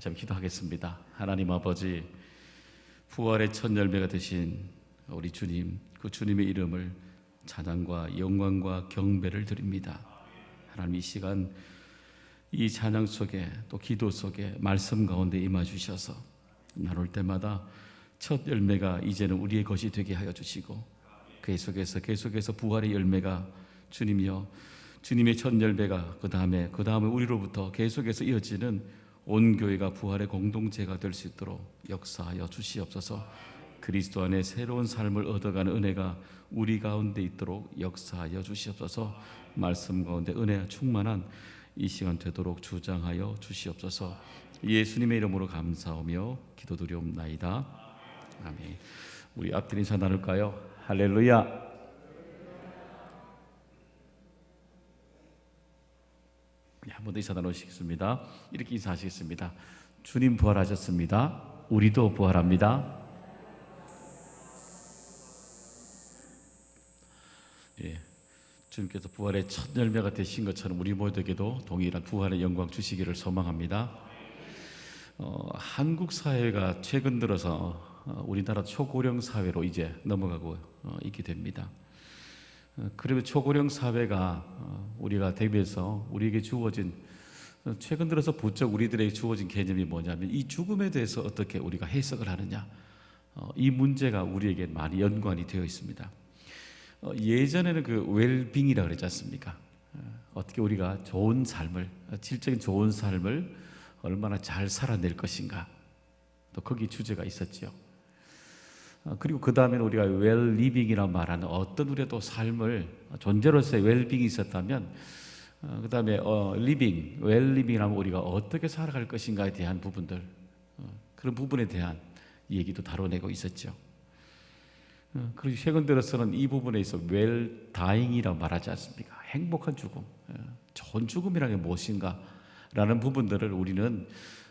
같이 한번 기도하겠습니다. 하나님 아버지 부활의 첫 열매가 되신 우리 주님 그 주님의 이름을 찬양과 영광과 경배를 드립니다. 하나님 이 시간 이 찬양 속에 또 기도 속에 말씀 가운데 임하 주셔서 나눌 때마다 첫 열매가 이제는 우리의 것이 되게 하여 주시고 계속해서 계속해서 부활의 열매가 주님이여 주님의 첫 열매가 그 다음에 그 다음에 우리로부터 계속해서 이어지는 온 교회가 부활의 공동체가 될 수 있도록 역사하여 주시옵소서. 그리스도 안에 새로운 삶을 얻어가는 은혜가 우리 가운데 있도록 역사하여 주시옵소서. 말씀 가운데 은혜 충만한 이 시간 되도록 주장하여 주시옵소서. 예수님의 이름으로 감사하며 기도드리옵나이다. 아멘. 우리 앞뒤 인사 나눌까요? 할렐루야. 한 번 더 인사 나누시겠습니다. 이렇게 인사하시겠습니다. 주님 부활하셨습니다. 우리도 부활합니다. 예, 주님께서 부활의 첫 열매가 되신 것처럼 우리 모두에게도 동일한 부활의 영광 주시기를 소망합니다. 어, 한국 사회가 최근 들어서 어, 우리나라 초고령 사회로 이제 넘어가고 어, 있게 됩니다. 어, 그러면 초고령 사회가 어, 우리가 대비해서 우리에게 주어진 어, 최근 들어서 부쩍 우리들에게 주어진 개념이 뭐냐면 이 죽음에 대해서 어떻게 우리가 해석을 하느냐 어, 이 문제가 우리에게 많이 연관이 되어 있습니다. 어, 예전에는 그 웰빙이라 그랬지 않습니까? 어, 어떻게 우리가 좋은 삶을 어, 질적인 좋은 삶을 얼마나 잘 살아낼 것인가 또 거기 주제가 있었지요. 어, 그리고 그 다음에는 우리가 웰리빙이라 말하는 어떤 우리의 또 삶을 존재로서의 웰빙이 있었다면 그 다음에 어, 리빙, 웰리빙이라면 우리가 어떻게 살아갈 것인가에 대한 부분들 어, 그런 부분에 대한 얘기도 다뤄내고 있었죠. 어, 그리고 최근 들어서는 이 부분에 있어 웰 다잉이라고 말하지 않습니까? 행복한 죽음, 어, 좋은 죽음이라는 게 무엇인가라는 부분들을 우리는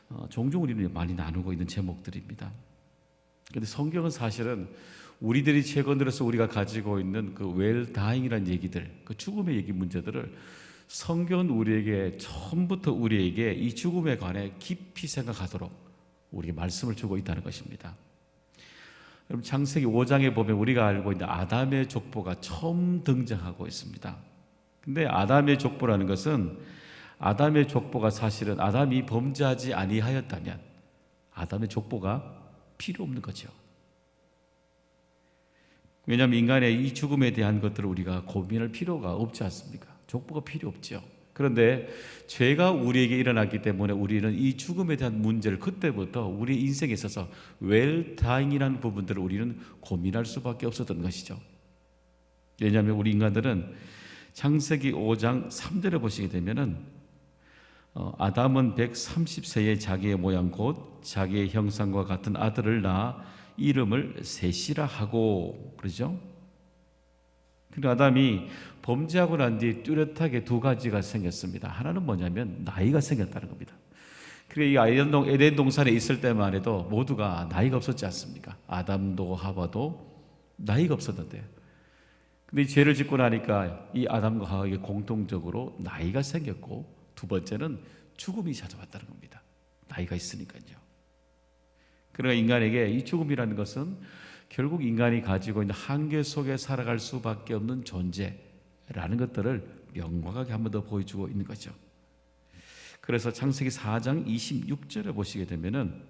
어, 종종 우리는 많이 나누고 있는 제목들입니다. 근데 성경은 사실은 우리들이 최근 들어서 우리가 가지고 있는 그 웰다잉이라는 얘기들, 그 죽음의 얘기 문제들을 성경은 우리에게 처음부터 우리에게 이 죽음에 관해 깊이 생각하도록 우리에게 말씀을 주고 있다는 것입니다. 여러분 창세기 5장에 보면 우리가 알고 있는 아담의 족보가 처음 등장하고 있습니다. 근데 아담의 족보라는 것은 아담의 족보가 사실은 아담이 범죄하지 아니하였다면 아담의 족보가 필요 없는 거죠. 왜냐하면 인간의 이 죽음에 대한 것들을 우리가 고민할 필요가 없지 않습니까? 족보가 필요 없죠. 그런데 죄가 우리에게 일어났기 때문에 우리는 이 죽음에 대한 문제를 그때부터 우리 인생에 있어서 웰다잉이라는 부분들을 우리는 고민할 수밖에 없었던 것이죠. 왜냐하면 우리 인간들은 창세기 5장 3절에 보시게 되면은 어, 아담은 130세에 자기의 모양 곧 자기의 형상과 같은 아들을 낳아 이름을 셋이라 하고 그러죠. 그리고 아담이 범죄하고 난 뒤 뚜렷하게 두 가지가 생겼습니다. 하나는 뭐냐면 나이가 생겼다는 겁니다. 그리고 이 아이덴 동 에덴 동산에 있을 때만 해도 모두가 나이가 없었지 않습니까? 아담도 하와도 나이가 없었는데, 근데 이 죄를 짓고 나니까 이 아담과 하와에게 공통적으로 나이가 생겼고 두 번째는 죽음이 찾아왔다는 겁니다. 나이가 있으니까요. 그러니까 인간에게 이 죽음이라는 것은 결국 인간이 가지고 있는 한계 속에 살아갈 수밖에 없는 존재라는 것들을 명확하게 한 번 더 보여주고 있는 거죠. 그래서 창세기 4장 26절에 보시게 되면은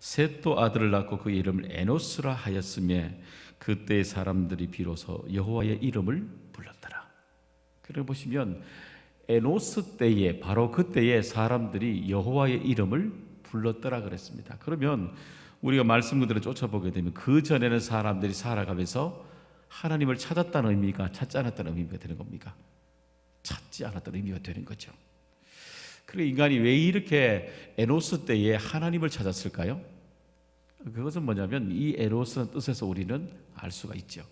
셋도 아들을 낳고 그 이름을 에노스라 하였으며 그때 사람들이 비로소 여호와의 이름을 불렀더라. 그래 보시면 에노스 때에 바로 그때에 사람들이 여호와의 이름을 불렀더라 그랬습니다. 그러면 우리가 말씀 그대로 쫓아보게 되면 그 전에는 사람들이 살아가면서 하나님을 찾았다는 의미가 찾지 않았다는 의미가 되는 겁니까? 찾지 않았다는 의미가 되는 거죠. 그래 인간이 왜 이렇게 에노스 때에 하나님을 찾았을까요? 그것은 뭐냐면 이 에노스는 뜻에서 우리는 알 수가 있죠.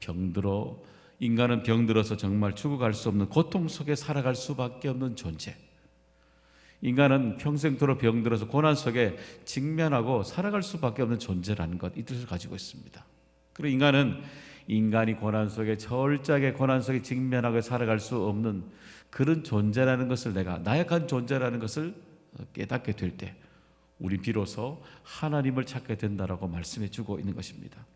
병들어 인간은 병들어서 정말 죽어갈 수 없는 고통 속에 살아갈 수밖에 없는 존재. 인간은 평생토록 병들어서 고난 속에 직면하고 살아갈 수밖에 없는 존재라는 것, 이 뜻을 가지고 있습니다. 그리고 인간은 인간이 고난 속에 절작의 고난 속에 직면하고 살아갈 수 없는 그런 존재라는 것을 내가 나약한 존재라는 것을 깨닫게 될 때 우리 비로소 하나님을 찾게 된다라고 말씀해 주고 있는 것입니다.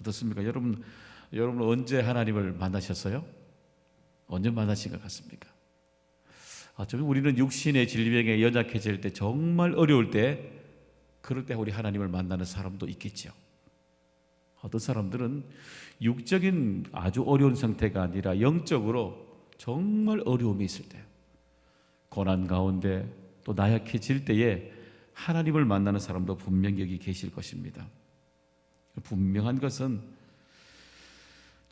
어떻습니까? 여러분 여러분 언제 하나님을 만나셨어요? 언제 만나신 것 같습니까? 아, 좀 우리는 육신의 질병에 연약해질 때 정말 어려울 때 그럴 때 우리 하나님을 만나는 사람도 있겠죠. 어떤 사람들은 육적인 아주 어려운 상태가 아니라 영적으로 정말 어려움이 있을 때, 고난 가운데 또 나약해질 때에 하나님을 만나는 사람도 분명히 여기 계실 것입니다. 분명한 것은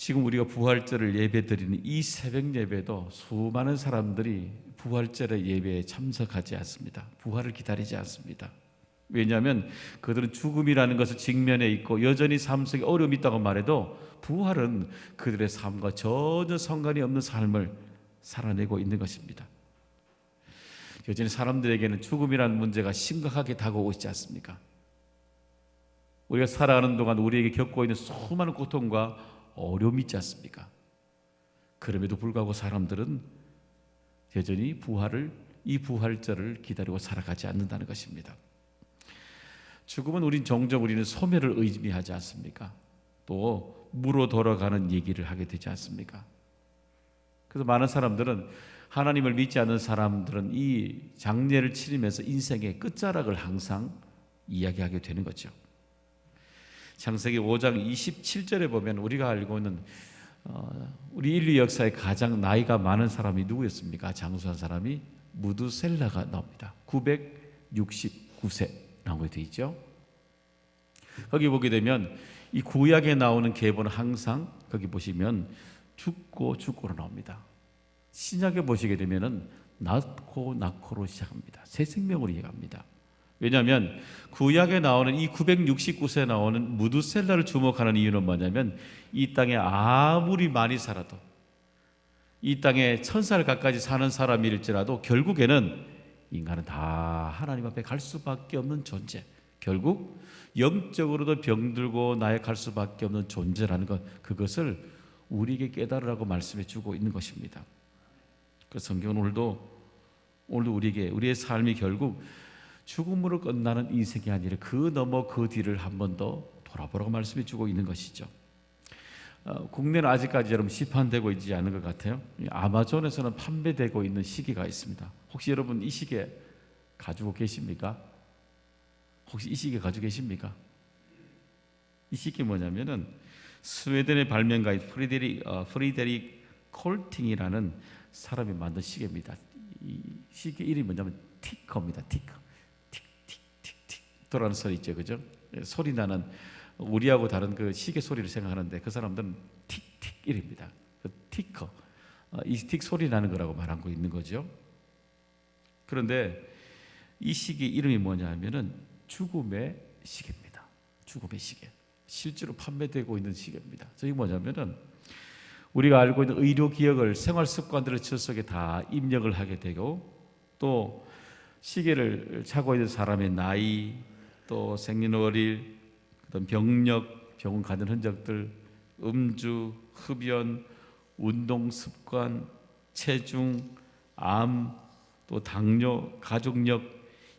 지금 우리가 부활절을 예배드리는 이 새벽 예배도 수많은 사람들이 부활절의 예배에 참석하지 않습니다. 부활을 기다리지 않습니다. 왜냐하면 그들은 죽음이라는 것을 직면해 있고 여전히 삶 속에 어려움이 있다고 말해도 부활은 그들의 삶과 전혀 상관이 없는 삶을 살아내고 있는 것입니다. 여전히 사람들에게는 죽음이라는 문제가 심각하게 다가오고 있지 않습니까? 우리가 살아가는 동안 우리에게 겪고 있는 수많은 고통과 어려움이 있지 않습니까? 그럼에도 불구하고 사람들은 여전히 부활을 이 부활절을 기다리고 살아가지 않는다는 것입니다. 죽음은 우린 종종 우리는 소멸을 의미하지 않습니까? 또 무로 돌아가는 얘기를 하게 되지 않습니까? 그래서 많은 사람들은 하나님을 믿지 않는 사람들은 이 장례를 치르면서 인생의 끝자락을 항상 이야기하게 되는 거죠. 창세기 5장 27절에 보면 우리가 알고 있는 어, 우리 인류 역사의 가장 나이가 많은 사람이 누구였습니까? 장수한 사람이 무드셀라가 나옵니다. 969세 나오게 돼 있죠. 거기 보게 되면 이 구약에 나오는 계보는 항상 거기 보시면 죽고 죽고로 나옵니다. 신약에 보시게 되면은 낳고 낳고로 시작합니다. 새 생명으로 이해합니다. 왜냐하면 구약에 나오는 이 969세에 나오는 무두셀라를 주목하는 이유는 뭐냐면 이 땅에 아무리 많이 살아도 이 땅에 천살 가까이 사는 사람일지라도 결국에는 인간은 다 하나님 앞에 갈 수밖에 없는 존재. 결국 영적으로도 병들고 나약할 수밖에 없는 존재라는 것 그것을 우리에게 깨달으라고 말씀해 주고 있는 것입니다. 그 성경은 오늘도 오늘도 우리에게 우리의 삶이 결국 죽음으로 끝나는 인생이 아니라 그 넘어 그 뒤를 한 번 더 돌아보라고 말씀해 주고 있는 것이죠. 어, 국내는 아직까지 여러분 시판되고 있지 않은 것 같아요. 아마존에서는 판매되고 있는 시계가 있습니다. 혹시 여러분 이 시계 가지고 계십니까? 혹시 이 시계 가지고 계십니까? 이 시계 뭐냐면은 스웨덴의 발명가인 프리데리 어, 프리데릭 콜팅이라는 사람이 만든 시계입니다. 이 시계 이름이 뭐냐면 티커입니다. 티커. 돌아가는 소리 있죠, 그죠? 예, 소리 나는 우리하고 다른 그 시계 소리를 생각하는데 그 사람들은 틱틱 이입니다. 그 티커. 어, 이틱 소리 나는 거라고 말하고 있는 거죠. 그런데 이 시계 이름이 뭐냐면은 죽음의 시계입니다. 죽음의 시계. 실제로 판매되고 있는 시계입니다. 저게 뭐냐면은 우리가 알고 있는 의료 기억을 생활 습관들을 저 속에 다 입력을 하게 되고 또 시계를 차고 있는 사람의 나이 또 생년월일 그다음 병력 병원 가는 흔적들 음주 흡연 운동 습관 체중 암 또 당뇨 가족력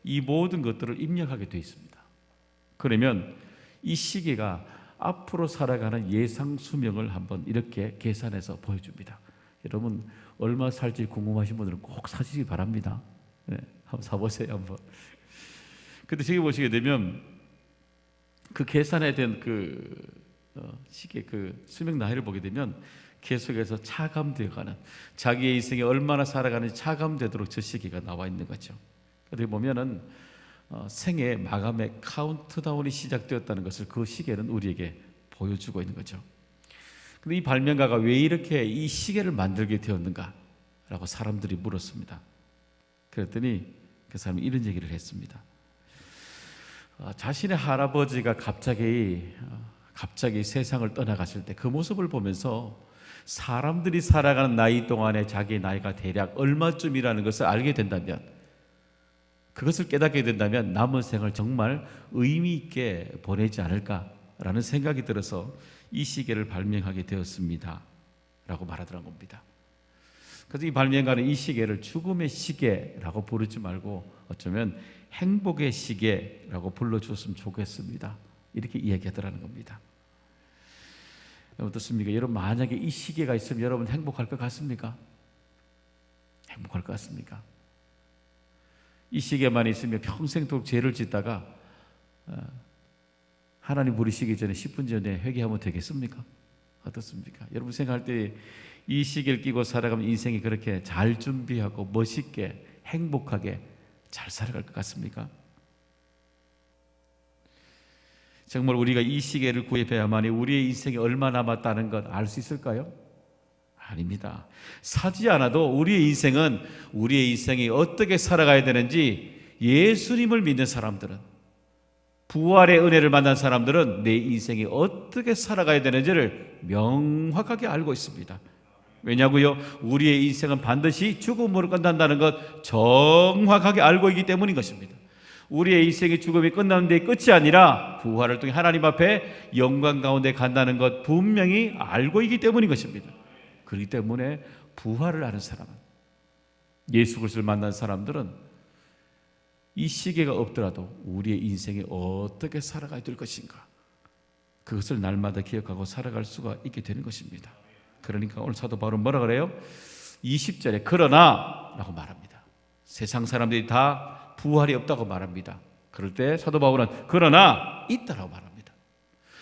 이 모든 것들을 입력하게 되어 있습니다. 그러면 이 시계가 앞으로 살아가는 예상 수명을 한번 이렇게 계산해서 보여줍니다. 여러분 얼마 살지 궁금하신 분들은 꼭 사시기 바랍니다. 네, 한번 사보세요 한번. 근데 저기 보시게 되면 그 계산에 된그 어, 시계 그 수명 나이를 보게 되면 계속해서 차감되어가는 자기의 인생이 얼마나 살아가는지 차감되도록 저 시기가 나와 있는 거죠. 어떻게 보면은 어, 생애 마감의 카운트다운이 시작되었다는 것을 그 시계는 우리에게 보여주고 있는 거죠. 근데 이 발명가가 왜 이렇게 이 시계를 만들게 되었는가라고 사람들이 물었습니다. 그랬더니 그 사람이 이런 얘기를 했습니다. 어, 자신의 할아버지가 갑자기 어, 갑자기 세상을 떠나갔을 때 그 모습을 보면서 사람들이 살아가는 나이 동안에 자기 나이가 대략 얼마쯤이라는 것을 알게 된다면 그것을 깨닫게 된다면 남은 생을 정말 의미 있게 보내지 않을까라는 생각이 들어서 이 시계를 발명하게 되었습니다. 라고 말하더란 겁니다. 그래서 이 발명가는 이 시계를 죽음의 시계라고 부르지 말고 어쩌면 행복의 시계라고 불러주었으면 좋겠습니다. 이렇게 이야기하더라는 겁니다. 어떻습니까? 여러분 만약에 이 시계가 있으면 여러분 행복할 것 같습니까? 행복할 것 같습니까? 이 시계만 있으면 평생도록 죄를 짓다가 어, 하나님 부르시기 전에 10분 전에 회개하면 되겠습니까? 어떻습니까? 여러분 생각할 때 이 시계를 끼고 살아가면 인생이 그렇게 잘 준비하고 멋있게 행복하게 잘 살아갈 것 같습니까? 정말 우리가 이 시계를 구입해야만이 우리의 인생이 얼마 남았다는 것 알 수 있을까요? 아닙니다. 사지 않아도 우리의 인생은 우리의 인생이 어떻게 살아가야 되는지 예수님을 믿는 사람들은 부활의 은혜를 만난 사람들은 내 인생이 어떻게 살아가야 되는지를 명확하게 알고 있습니다. 왜냐고요? 우리의 인생은 반드시 죽음으로 끝난다는 것 정확하게 알고 있기 때문인 것입니다. 우리의 인생이 죽음이 끝나는 데 끝이 아니라 부활을 통해 하나님 앞에 영광 가운데 간다는 것 분명히 알고 있기 때문인 것입니다. 그렇기 때문에 부활을 아는 사람은 예수 그리스도를 만난 사람들은 이 시계가 없더라도 우리의 인생이 어떻게 살아가야 될 것인가 그것을 날마다 기억하고 살아갈 수가 있게 되는 것입니다. 그러니까 오늘 사도 바울은 뭐라 그래요? 20절에 그러나 라고 말합니다. 세상 사람들이 다 부활이 없다고 말합니다. 그럴 때 사도 바울은 그러나 있다라고 말합니다.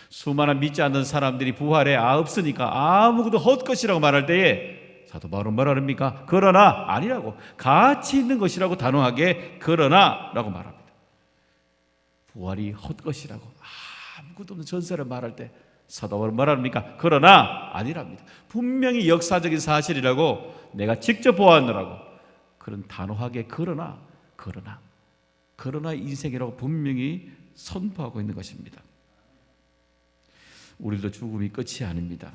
수많은 믿지 않는 사람들이 부활에 아 없으니까 아무것도 헛것이라고 말할 때에 사도 바울은 뭐라 합니까? 그러나 아니라고 가치 있는 것이라고 단호하게 그러나라고 말합니다. 부활이 헛것이라고 아무것도 없는 전세를 말할 때 사도 바울은 뭐라 합니까? 그러나 아니랍니다. 분명히 역사적인 사실이라고 내가 직접 보았느라고 그런 단호하게 그러나 그러나 그러나 인생이라고 분명히 선포하고 있는 것입니다. 우리도 죽음이 끝이 아닙니다.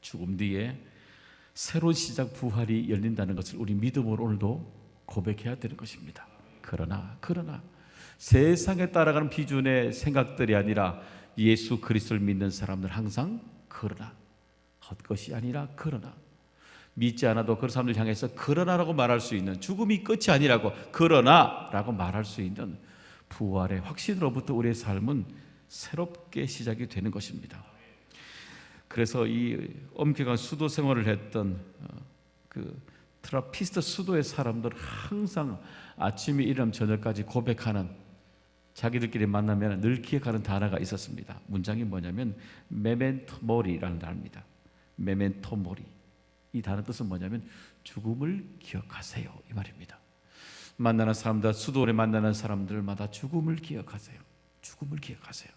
죽음 뒤에 새로운 시작 부활이 열린다는 것을 우리 믿음으로 오늘도 고백해야 되는 것입니다. 그러나 그러나 세상에 따라가는 비준의 생각들이 아니라 예수 그리스도를 믿는 사람들 항상 그러나 헛것이 아니라 그러나 믿지 않아도 그 사람들 향해서 그러나라고 말할 수 있는 죽음이 끝이 아니라고 그러나라고 말할 수 있는 부활의 확신으로부터 우리의 삶은 새롭게 시작이 되는 것입니다. 그래서 이 엄격한 수도 생활을 했던 어, 그 트라피스트 수도의 사람들 항상 아침에 일어나면 저녁까지 고백하는 자기들끼리 만나면 늘 기억하는 단어가 있었습니다. 문장이 뭐냐면 메멘토 모리라는 단어입니다. 메멘토 모리. 이 단어 뜻은 뭐냐면 죽음을 기억하세요 이 말입니다. 만나는 사람들 수도원에 만나는 사람들마다 죽음을 기억하세요. 죽음을 기억하세요.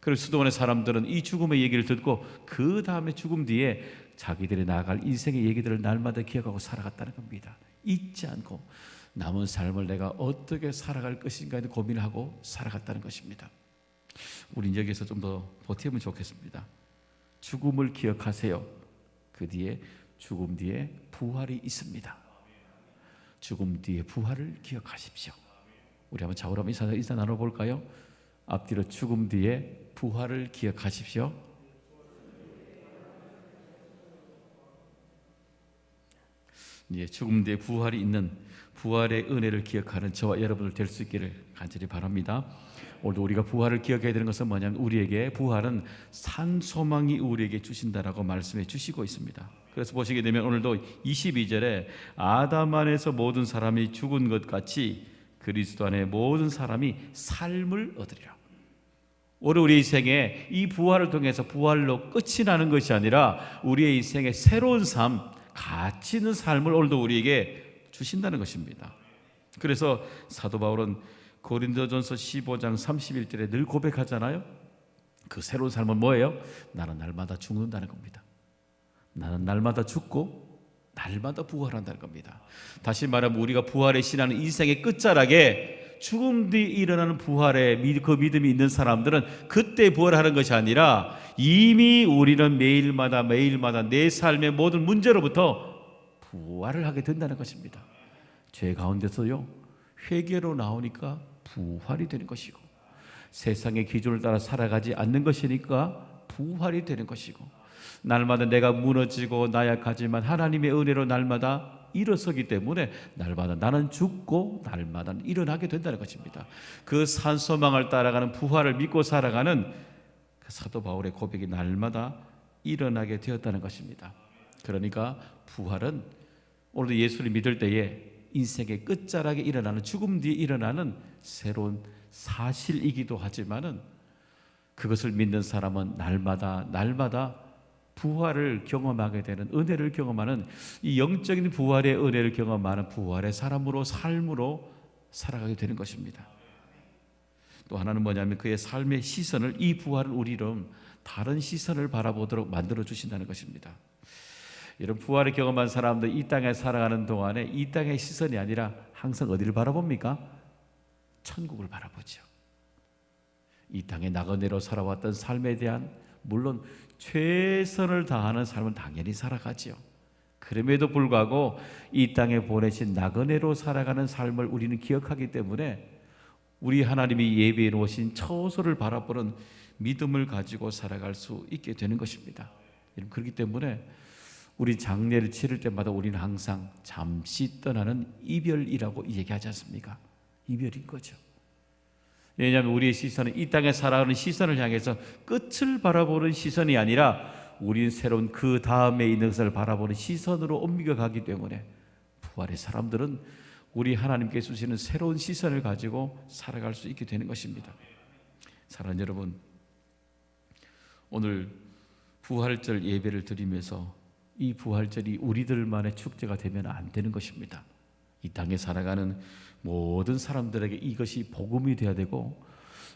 그래서 수도원의 사람들은 이 죽음의 얘기를 듣고 그 다음에 죽음 뒤에 자기들이 나아갈 인생의 얘기들을 날마다 기억하고 살아갔다는 겁니다. 잊지 않고 남은 삶을 내가 어떻게 살아갈 것인가에 고민을 하고 살아갔다는 것입니다. 우리 여기서 좀더 보태면 좋겠습니다. 죽음을 기억하세요. 그 뒤에 죽음 뒤에 부활이 있습니다. 죽음 뒤에 부활을 기억하십시오. 우리 한번 자우람 인사, 인사 나눠볼까요? 앞뒤로 죽음 뒤에 부활을 기억하십시오. 예, 죽음 뒤에 부활이 있는 부활의 은혜를 기억하는 저와 여러분들 될 수 있기를 간절히 바랍니다. 오늘도 우리가 부활을 기억해야 되는 것은 뭐냐면 우리에게 부활은 산 소망이 우리에게 주신다라고 말씀해 주시고 있습니다. 그래서 보시게 되면 오늘도 22절에 아담 안에서 모든 사람이 죽은 것 같이 그리스도 안에 모든 사람이 삶을 얻으리라. 오늘 우리 인생에 이 부활을 통해서 부활로 끝이 나는 것이 아니라 우리의 인생에 새로운 삶, 가치 있는 삶을 오늘도 우리에게 주신다는 것입니다. 그래서 사도 바울은 고린도전서 15장 31절에 늘 고백하잖아요. 그 새로운 삶은 뭐예요? 나는 날마다 죽는다는 겁니다. 나는 날마다 죽고 날마다 부활한다는 겁니다. 다시 말하면 우리가 부활의 신하는 인생의 끝자락에 죽음 뒤 일어나는 부활의 그 믿음이 있는 사람들은 그때 부활하는 것이 아니라 이미 우리는 매일마다 매일마다 내 삶의 모든 문제로부터 부활을 하게 된다는 것입니다. 죄 가운데서요 회개로 나오니까 부활이 되는 것이고 세상의 기준을 따라 살아가지 않는 것이니까 부활이 되는 것이고 날마다 내가 무너지고 나약하지만 하나님의 은혜로 날마다 일어서기 때문에 날마다 나는 죽고 날마다 일어나게 된다는 것입니다. 그 산소망을 따라가는 부활을 믿고 살아가는 그 사도 바울의 고백이 날마다 일어나게 되었다는 것입니다. 그러니까 부활은 오늘도 예수를 믿을 때에 인생의 끝자락에 일어나는 죽음 뒤에 일어나는 새로운 사실이기도 하지만은 그것을 믿는 사람은 날마다 날마다 부활을 경험하게 되는 은혜를 경험하는 이 영적인 부활의 은혜를 경험하는 부활의 사람으로 삶으로 살아가게 되는 것입니다. 또 하나는 뭐냐면 그의 삶의 시선을 이 부활은 우리를 다른 시선을 바라보도록 만들어 주신다는 것입니다. 이런 부활을 경험한 사람들 이 땅에 살아가는 동안에 이 땅의 시선이 아니라 항상 어디를 바라봅니까? 천국을 바라보죠. 이 땅에 나그네로 살아왔던 삶에 대한 물론 최선을 다하는 삶은 당연히 살아가지요. 그럼에도 불구하고 이 땅에 보내신 나그네로 살아가는 삶을 우리는 기억하기 때문에 우리 하나님이 예비해 놓으신 처소를 바라보는 믿음을 가지고 살아갈 수 있게 되는 것입니다. 그렇기 때문에 우리 장례를 치를 때마다 우리는 항상 잠시 떠나는 이별이라고 얘기하지 않습니까? 이별인 거죠. 왜냐하면 우리의 시선은 이 땅에 살아가는 시선을 향해서 끝을 바라보는 시선이 아니라 우리는 새로운 그 다음에 있는 것을 바라보는 시선으로 옮겨가기 때문에 부활의 사람들은 우리 하나님께 주시는 새로운 시선을 가지고 살아갈 수 있게 되는 것입니다. 사랑하는 여러분, 오늘 부활절 예배를 드리면서 이 부활절이 우리들만의 축제가 되면 안 되는 것입니다. 이 땅에 살아가는 모든 사람들에게 이것이 복음이 되어야 되고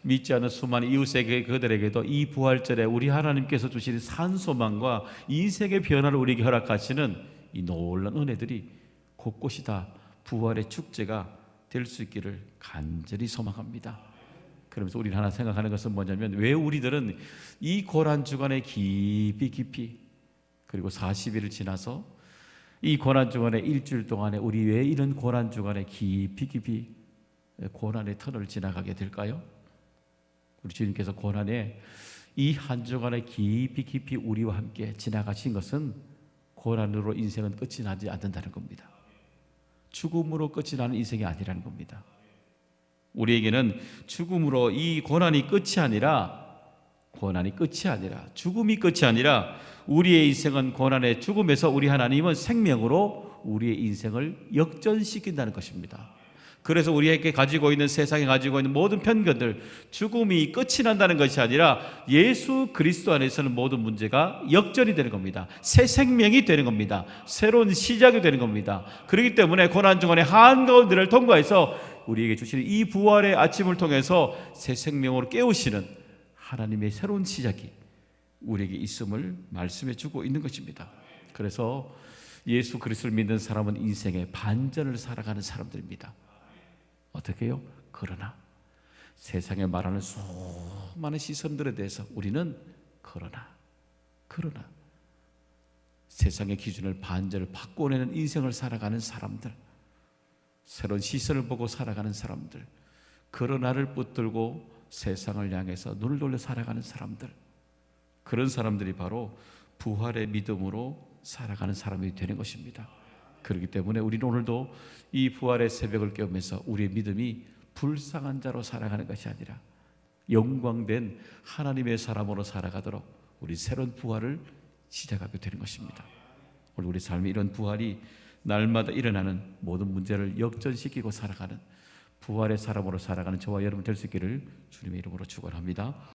믿지 않는 수많은 이웃에게 그들에게도 이 부활절에 우리 하나님께서 주시는 산소망과 인생의 변화를 우리에게 허락하시는 이 놀라운 은혜들이 곳곳이 다 부활의 축제가 될 수 있기를 간절히 소망합니다. 그러면서 우리는 하나 생각하는 것은 뭐냐면 왜 우리들은 이 고난 주간에 깊이 깊이 그리고 40일을 지나서 이 고난 주간에 일주일 동안에 우리 왜 이런 고난 주간에 깊이 깊이 고난의 터널을 지나가게 될까요? 우리 주님께서 고난에 이 한 주간에 깊이 깊이 우리와 함께 지나가신 것은 고난으로 인생은 끝이 나지 않는다는 겁니다. 죽음으로 끝이 나는 인생이 아니라는 겁니다. 우리에게는 죽음으로 이 고난이 끝이 아니라 고난이 끝이 아니라 죽음이 끝이 아니라 우리의 인생은 고난의 죽음에서 우리 하나님은 생명으로 우리의 인생을 역전시킨다는 것입니다. 그래서 우리에게 가지고 있는 세상에 가지고 있는 모든 편견들 죽음이 끝이 난다는 것이 아니라 예수 그리스도 안에서는 모든 문제가 역전이 되는 겁니다. 새 생명이 되는 겁니다. 새로운 시작이 되는 겁니다. 그렇기 때문에 고난 중간의 한가운데를 통과해서 우리에게 주시는 이 부활의 아침을 통해서 새 생명으로 깨우시는 하나님의 새로운 시작이 우리에게 있음을 말씀해 주고 있는 것입니다. 그래서 예수 그리스도를 믿는 사람은 인생의 반전을 살아가는 사람들입니다. 어떻게요? 그러나 세상에 말하는 수많은 시선들에 대해서 우리는 그러나 그러나 세상의 기준을 반전을 바꿔내는 인생을 살아가는 사람들 새로운 시선을 보고 살아가는 사람들 그러나를 붙들고 세상을 향해서 눈을 돌려 살아가는 사람들 그런 사람들이 바로 부활의 믿음으로 살아가는 사람이 되는 것입니다. 그렇기 때문에 우리는 오늘도 이 부활의 새벽을 깨우면서 우리의 믿음이 불쌍한 자로 살아가는 것이 아니라 영광된 하나님의 사람으로 살아가도록 우리 새로운 부활을 시작하게 되는 것입니다. 오늘 우리 삶의 이런 부활이 날마다 일어나는 모든 문제를 역전시키고 살아가는 부활의 사람으로 살아가는 저와 여러분 될 수 있기를 주님의 이름으로 축원합니다.